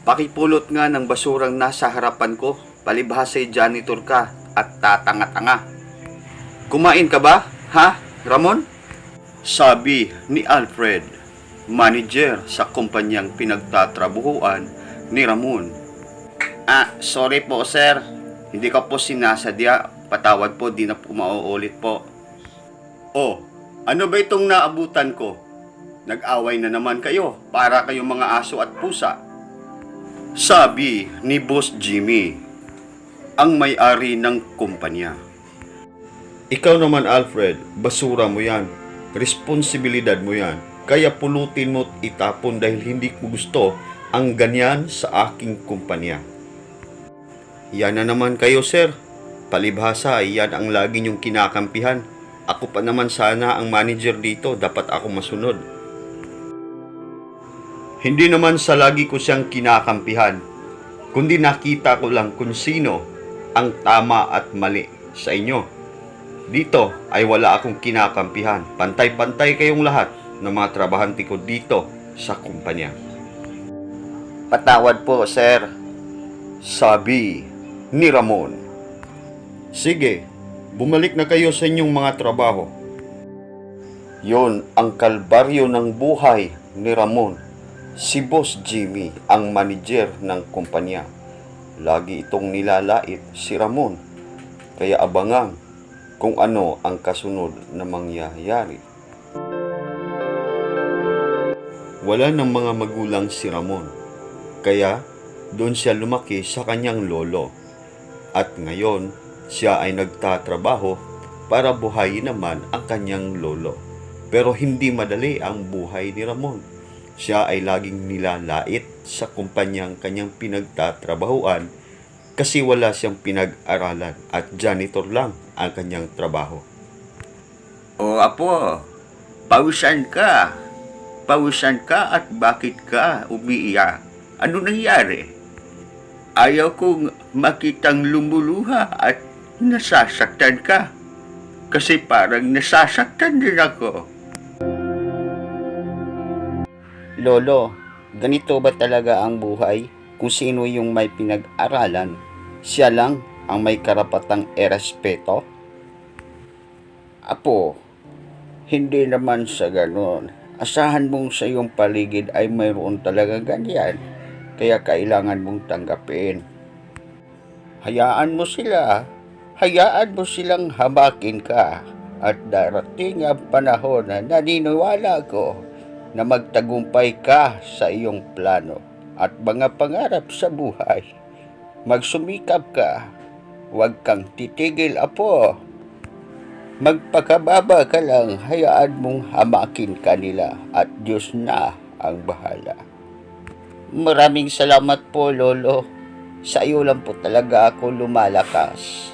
Pakipulot nga ng basurang nasa harapan ko. Palibhasa'y janitor ka at tatanga-tanga. Kumain ka ba, ha, Ramon? Sabi ni Alfred, manager sa kumpanyang pinagtatrabuhuan ni Ramon. Ah, sorry po sir. Hindi ko po sinasadya. Patawad po, di na po mauulit po. Oh, ano ba itong naabutan ko? Nag-away na naman kayo para kayong mga aso at pusa. Sabi ni Boss Jimmy, ang may-ari ng kumpanya. Ikaw naman Alfred, basura mo yan. Responsibilidad mo yan. Kaya pulutin mo at itapon dahil hindi ko gusto ang ganyan sa aking kumpanya. Yan na naman kayo sir. Palibhasa yan ang lagi niyong kinakampihan. Ako pa naman sana ang manager dito, dapat ako masunod. Hindi naman sa lagi ko siyang kinakampihan, kundi nakita ko lang kung sino ang tama at mali sa inyo. Dito ay wala akong kinakampihan. Pantay-pantay kayong lahat ng mga trabahante ko dito sa kumpanya. Patawad po, sir. Sabi ni Ramon. Sige, bumalik na kayo sa inyong mga trabaho. Yon ang kalbaryo ng buhay ni Ramon. Si Boss Jimmy ang manager ng kumpanya. Lagi itong nilalait si Ramon. Kaya abangang kung ano ang kasunod na mangyayari. Wala ng mga magulang si Ramon. Kaya doon siya lumaki sa kanyang lolo. At ngayon, siya ay nagtatrabaho para buhayin naman ang kanyang lolo. Pero hindi madali ang buhay ni Ramon. Siya ay laging nilalait sa kumpanyang kanyang pinagtatrabahuan kasi wala siyang pinag-aralan at janitor lang ang kanyang trabaho. O apo, pawisan ka. Pawisan ka at bakit ka umiiyak? Ano nangyari? Ayaw kong makitang lumuluha at nasasaktan ka. Kasi parang nasasaktan din ako. Lolo, ganito ba talaga ang buhay? Kung sino yung may pinag-aralan, siya lang ang may karapatang erespeto? Apo, hindi naman sa ganon. Asahan mong sa iyong paligid ay mayroon talaga ganyan. Kaya kailangan mong tanggapin. Hayaan mo sila. Hayaan mo silang habakin ka. At darating ang panahon na naniniwala ko na magtagumpay ka sa iyong plano at mga pangarap sa buhay. Magsumikap ka. Huwag kang titigil, apo. Magpakababa ka lang, hayaan mong hamakin kanila at Diyos na ang bahala. Maraming salamat po, Lolo. Sa iyo lang po talaga ako lumalakas.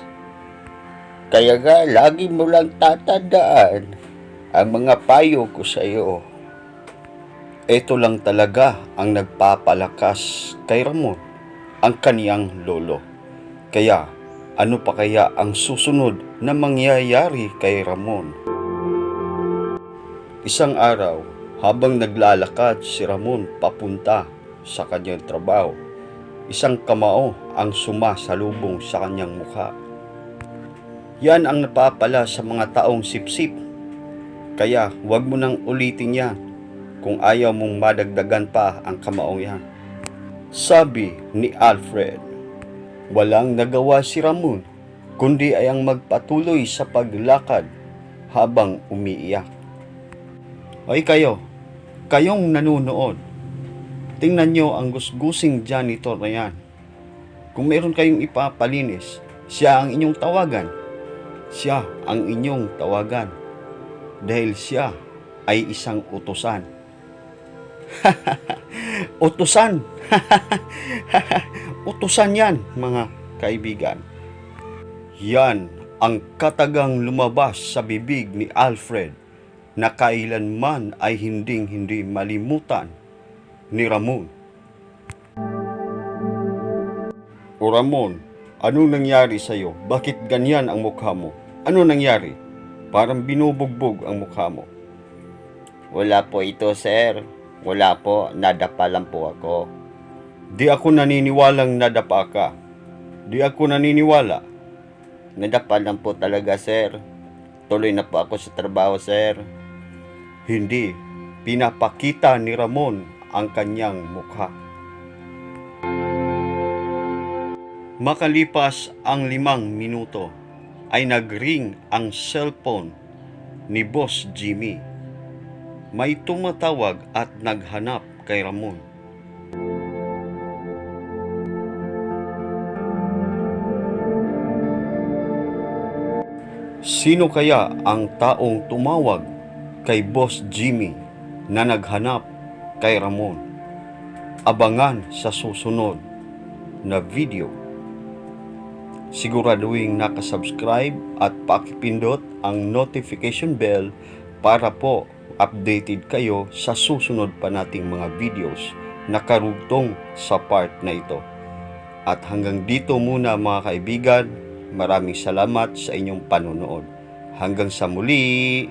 Kaya nga, lagi mo lang tatandaan ang mga payo ko sa iyo. Ito lang talaga ang nagpapalakas kay Ramon, ang kaniyang lolo. Kaya, ano pa kaya ang susunod na mangyayari kay Ramon? Isang araw, habang naglalakad si Ramon papunta sa kanyang trabaho, isang kamao ang sumasalubong sa kanyang mukha. Yan ang napapala sa mga taong sipsip. Kaya huwag mo nang ulitin yan kung ayaw mong madagdagan pa ang kamaong yan. Sabi ni Alfred, walang nagawa si Ramon kundi ay ang magpatuloy sa paglakad habang umiiyak. Ay kayo, kayong nanunood, tingnan nyo ang gusgusing janitor na yan. Kung meron kayong ipapalinis, siya ang inyong tawagan. Siya ang inyong tawagan. Dahil siya ay isang utusan. utusan! utusan yan, mga kaibigan. Yan ang katagang lumabas sa bibig ni Alfred na kailanman ay hinding-hindi malimutan ni Ramon. O Ramon, anong nangyari sa iyo? Bakit ganyan ang mukha mo? Ano nangyari? Parang binubugbog ang mukha mo. Wala po ito, sir. Wala po. Nadapa lang po ako. Di ako naniniwalang nadapa ka. Di ako naniniwala. Nadapa lang po talaga, sir. Tuloy na po ako sa trabaho, sir. Hindi. Pinapakita ni Ramon ang kanyang mukha. Makalipas ang limang minuto, ay nagring ang cellphone ni Boss Jimmy. May tumatawag at naghanap kay Ramon. Sino kaya ang taong tumawag kay Boss Jimmy na naghanap kay Ramon? Abangan sa susunod na video. Siguraduhin nakasubscribe at pakipindot ang notification bell para po updated kayo sa susunod pa nating mga videos na karugtong sa part na ito. At hanggang dito muna mga kaibigan, maraming salamat sa inyong panonood. Hanggang sa muli!